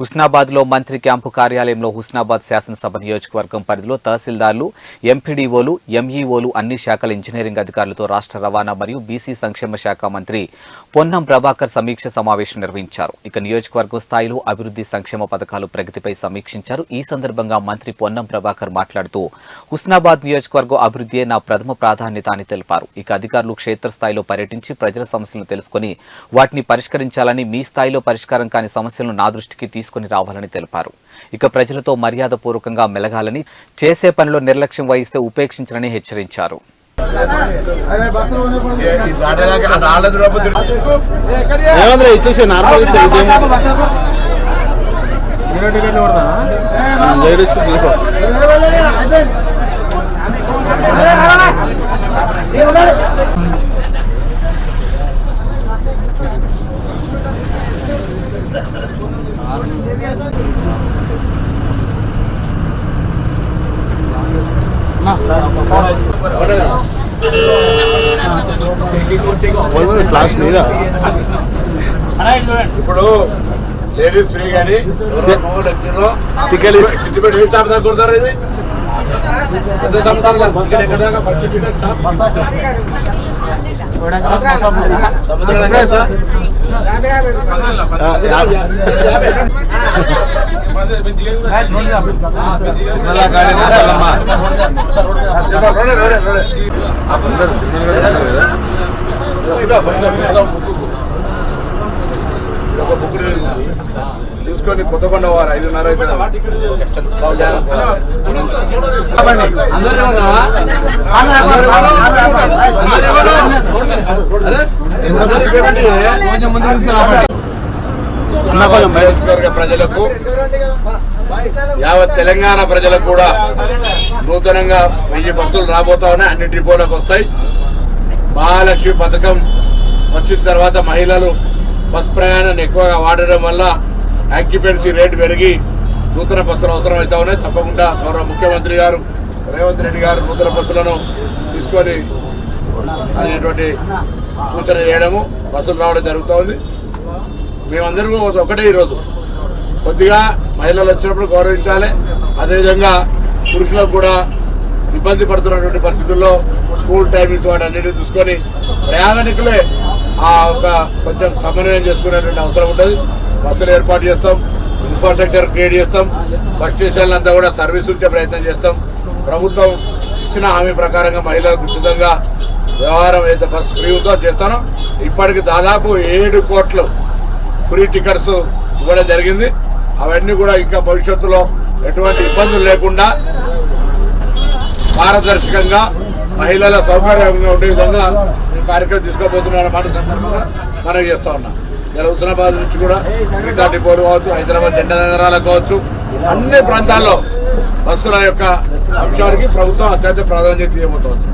హుస్నాబాద్లో మంత్రి క్యాంపు కార్యాలయంలో హుస్నాబాద్ శాసనసభ నియోజకవర్గం పరిధిలో తహసీల్దార్లు ఎంపీడీఓలు ఎంఈఓలు అన్ని శాఖల ఇంజనీరింగ్ అధికారులతో రాష్ట్ర రవాణా మరియు బీసీ సంక్షేమ శాఖ మంత్రి పొన్నం ప్రభాకర్ సమీక్ష సమావేశం నిర్వహించారు. ఇక నియోజకవర్గం స్థాయిలో అభివృద్ధి సంక్షేమ పథకాలు ప్రగతిపై సమీక్షించారు. ఈ సందర్భంగా మంత్రి పొన్నం ప్రభాకర్ మాట్లాడుతూ హుస్నాబాద్ నియోజకవర్గం అభివృద్ధియే నా ప్రథమ ప్రాధాన్యత అని తెలిపారు. ఇక అధికారులు క్షేత్రస్థాయిలో పర్యటించి ప్రజల సమస్యలను తెలుసుకుని వాటిని పరిష్కరించాలని మీ స్థాయిలో పరిష్కారం కాని సమస్యలను నా దృష్టికి తీసుకుని రావాలని తెలిపారు. ఇక ప్రజలతో మర్యాదపూర్వకంగా మెలగాలని చేసే పనిలో నిర్లక్ష్యం వహిస్తే ఉపేక్షించాలని హెచ్చరించారు. క్లాస్ లేదా ఇప్పుడు లేడీస్ ఫ్రీ కానీ కొడతారు ఇది? సముద్రం తీసుకొని కొత్తకొండ వారు ఐదున్నర అయితే కొంచెం ముందు తీసుకురా అన్న కొంచెం బయట నియోజకవర్గ ప్రజలకు యావత్ తెలంగాణ ప్రజలకు కూడా నూతనంగా వెయ్యి బస్సులు రాబోతా ఉన్నాయి. అన్ని డిపోలకు వస్తాయి. మహాలక్ష్మి పథకం వచ్చిన తర్వాత మహిళలు బస్ ప్రయాణాన్ని ఎక్కువగా వాడడం వల్ల ఆక్యుపెన్సీ రేటు పెరిగి నూతన బస్సులు అవసరం అవుతా ఉన్నాయి. తప్పకుండా గౌరవ ముఖ్యమంత్రి గారు రేవంత్ రెడ్డి గారు నూతన బస్సులను తీసుకొని అనేటువంటి సూచన చేయడము బస్సులు రావడం జరుగుతూ ఉంది. మేమందరికీ ఒకటే ఈరోజు. కొద్దిగా మహిళలు వచ్చినప్పుడు గౌరవించాలి. అదేవిధంగా పురుషులకు కూడా ఇబ్బంది పడుతున్నటువంటి పరిస్థితుల్లో స్కూల్ టైమింగ్స్ వాటి అన్నిటిని చూసుకొని ప్రయాణికులే ఆ ఒక కొంచెం సమన్వయం చేసుకునేటువంటి అవసరం ఉంటుంది బస్సులు ఏర్పాటు చేస్తాం. ఇన్ఫ్రాస్ట్రక్చర్ క్రియేట్ చేస్తాం. బస్ స్టేషన్లు అంతా కూడా సర్వీస్ ఉంచే ప్రయత్నం చేస్తాం. ప్రభుత్వం ఇచ్చిన హామీ ప్రకారంగా మహిళలకు ఉచితంగా వ్యవహారం అయితే బస్సు ఫ్రీ ఉందో చేస్తాను. ఇప్పటికి దాదాపు ఏడు కోట్లు ఫ్రీ టికెట్స్ ఇవ్వడం జరిగింది. అవన్నీ కూడా ఇంకా భవిష్యత్తులో ఎటువంటి ఇబ్బందులు లేకుండా పారదర్శకంగా మహిళల సౌకర్యంగా ఉండే విధంగా ఈ కార్యక్రమం తీసుకోబోతున్నాం అన్నమాట సందర్భంగా మనం చేస్తా ఉన్నాం. ఇలా హుస్నాబాద్ నుంచి కూడా మిగతా డిపోలు కావచ్చు హైదరాబాద్ జెండా నగరాలకు కావచ్చు అన్ని ప్రాంతాల్లో బస్సుల యొక్క అంశానికి ప్రభుత్వం అత్యంత ప్రాధాన్యత ఇవ్వబోతోంది.